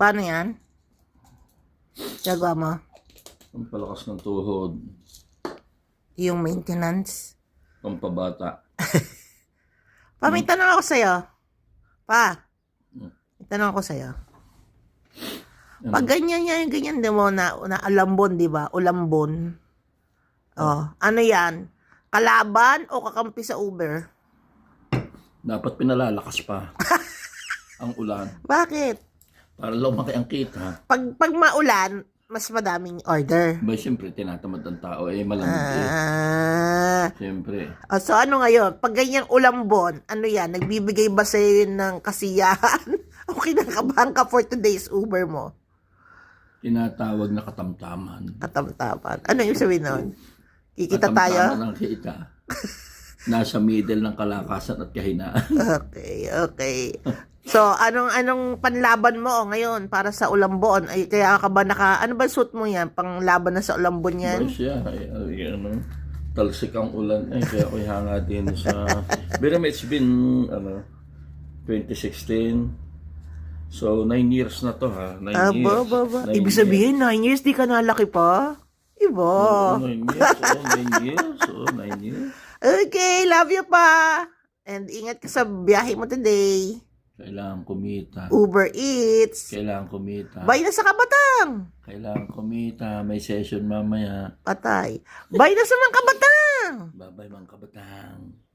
Paano yan? Gagawa mo? Ang palakas ng tuhod. Yung maintenance. Pampabata. Pa, may tanong ako sa'yo. Pa, Hmm. may tanong ako sa'yo. Ano? Pag ganyan yan, ganyan din mo na, na alambon, di ba? Ulambon. Oh, ano yan? Kalaban o kakampi sa Uber? Dapat pinalalakas pa. ang ulan. Bakit? Para lumaki ang kita. Pag, pag maulan, mas madaming order. Ba, siyempre, tinatamad ang tao. Eh, malamig eh. Ah, Siyempre. oh, so ano ngayon? Pag ganyang ulambon, ano yan? Nagbibigay ba sa'yo yun ng kasiyahan? o kinakabahan ka for today's Uber mo? Tinatawag na katamtaman. Katamtaman. Ano yung sabihin nun? Kikita tayo? Katamtaman ang kita. Nasa middle ng kalakasan at kahinaan. Okay, okay. So, anong anong panlaban mo oh, ngayon para sa ulambon? Ay, kaya ka ba naka, ano ba suit mo yan? Panglaban na sa ulambon yan? siya, ay, ay, ano, talsik ang ulan. Eh, kaya ako'y hanga din sa... Pero it's been, ano, 2016. So, nine years na to ha. Nine Ah, years. ba, ba, ba. Nine Ibig sabihin, 9 years, di ka nalaki pa? Iba. Oo, nine years. Oo, nine years. Oo, nine years. Okay, love you pa. And ingat ka sa biyahe mo today. Kailangan kumita. Uber Eats. Kailangan kumita. Bay na sa kabatang. Kailangan kumita. May session mamaya. Patay. Bay na sa mga kabatang. Babay mga kabatang.